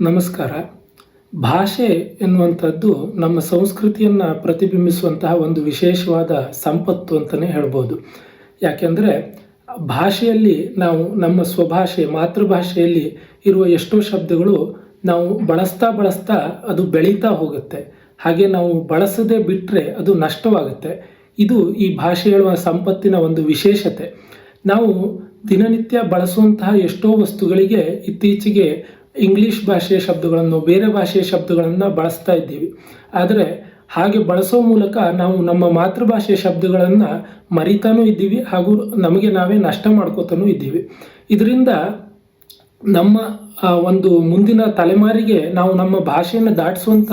ನಮಸ್ಕಾರ. ಭಾಷೆ ಎನ್ನುವಂಥದ್ದು ನಮ್ಮ ಸಂಸ್ಕೃತಿಯನ್ನು ಪ್ರತಿಬಿಂಬಿಸುವಂತಹ ಒಂದು ವಿಶೇಷವಾದ ಸಂಪತ್ತು ಅಂತಲೇ ಹೇಳ್ಬೋದು. ಯಾಕೆಂದರೆ ಭಾಷೆಯಲ್ಲಿ ನಾವು ನಮ್ಮ ಸ್ವಭಾಷೆ, ಮಾತೃಭಾಷೆಯಲ್ಲಿ ಇರುವ ಎಷ್ಟೋ ಶಬ್ದಗಳು ನಾವು ಬಳಸ್ತಾ ಬಳಸ್ತಾ ಅದು ಬೆಳೀತಾ ಹೋಗುತ್ತೆ. ಹಾಗೆ ನಾವು ಬಳಸದೆ ಬಿಟ್ಟರೆ ಅದು ನಷ್ಟವಾಗುತ್ತೆ. ಇದು ಈ ಭಾಷೆ ಹೇಳುವ ಸಂಪತ್ತಿನ ಒಂದು ವಿಶೇಷತೆ. ನಾವು ದಿನನಿತ್ಯ ಬಳಸುವಂತಹ ಎಷ್ಟೋ ವಸ್ತುಗಳಿಗೆ ಇತ್ತೀಚೆಗೆ ಇಂಗ್ಲಿಷ್ ಭಾಷೆಯ ಶಬ್ದಗಳನ್ನು, ಬೇರೆ ಭಾಷೆಯ ಶಬ್ದಗಳನ್ನು ಬಳಸ್ತಾ ಇದ್ದೀವಿ. ಆದರೆ ಹಾಗೆ ಬಳಸೋ ಮೂಲಕ ನಾವು ನಮ್ಮ ಮಾತೃಭಾಷೆಯ ಶಬ್ದಗಳನ್ನು ಮರಿತಾನೂ ಇದ್ದೀವಿ ಹಾಗೂ ನಮಗೆ ನಾವೇ ನಷ್ಟ ಮಾಡ್ಕೋತಾನೂ ಇದ್ದೀವಿ. ಇದರಿಂದ ನಮ್ಮ ಒಂದು ಮುಂದಿನ ತಲೆಮಾರಿಗೆ ನಾವು ನಮ್ಮ ಭಾಷೆಯನ್ನು ದಾಟಿಸುವಂಥ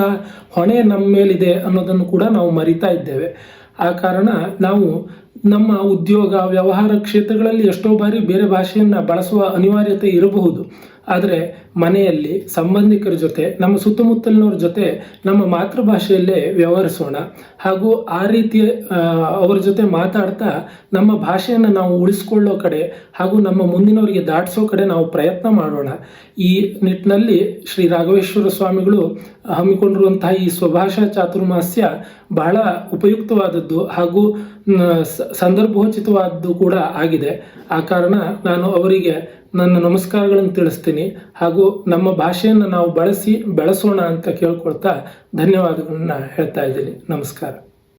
ಹೊಣೆ ನಮ್ಮ ಮೇಲಿದೆ ಅನ್ನೋದನ್ನು ಕೂಡ ನಾವು ಮರಿತಾ ಇದ್ದೇವೆ. ಆ ಕಾರಣ ನಾವು ನಮ್ಮ ಉದ್ಯೋಗ, ವ್ಯವಹಾರ ಕ್ಷೇತ್ರಗಳಲ್ಲಿ ಎಷ್ಟೋ ಬಾರಿ ಬೇರೆ ಭಾಷೆಯನ್ನು ಬಳಸುವ ಅನಿವಾರ್ಯತೆ ಇರಬಹುದು. ಆದರೆ ಮನೆಯಲ್ಲಿ ಸಂಬಂಧಿಕರ ಜೊತೆ, ನಮ್ಮ ಸುತ್ತಮುತ್ತಲಿನವ್ರ ಜೊತೆ ನಮ್ಮ ಮಾತೃಭಾಷೆಯಲ್ಲೇ ವ್ಯವಹರಿಸೋಣ. ಹಾಗೂ ಆ ರೀತಿ ಅವರ ಜೊತೆ ಮಾತಾಡ್ತಾ ನಮ್ಮ ಭಾಷೆಯನ್ನು ನಾವು ಉಳಿಸ್ಕೊಳ್ಳೋ ಕಡೆ ಹಾಗೂ ನಮ್ಮ ಮುಂದಿನವರಿಗೆ ದಾಟಿಸೋ ಕಡೆ ನಾವು ಪ್ರಯತ್ನ ಮಾಡೋಣ. ಈ ನಿಟ್ಟಿನಲ್ಲಿ ಶ್ರೀ ರಾಘವೇಶ್ವರ ಸ್ವಾಮಿಗಳು ಹಮ್ಮಿಕೊಂಡಿರುವಂತಹ ಈ ಸ್ವಭಾಷಾ ಚಾತುರ್ಮಾಸ್ಯ ಬಹಳ ಉಪಯುಕ್ತವಾದದ್ದು ಹಾಗೂ ಸಂದರ್ಭೋಚಿತವಾದ್ದು ಕೂಡ ಆಗಿದೆ. ಆ ಕಾರಣ ನಾನು ಅವರಿಗೆ ನನ್ನ ನಮಸ್ಕಾರಗಳನ್ನು ತಿಳಿಸ್ತೀನಿ. ಹಾಗೂ ನಮ್ಮ ಭಾಷೆಯನ್ನು ನಾವು ಬಳಸಿ, ಬೆಳೆಸೋಣ ಅಂತ ಕೇಳ್ಕೊಳ್ತಾ ಧನ್ಯವಾದಗಳನ್ನ ಹೇಳ್ತಾ ಇದ್ದೀನಿ. ನಮಸ್ಕಾರ.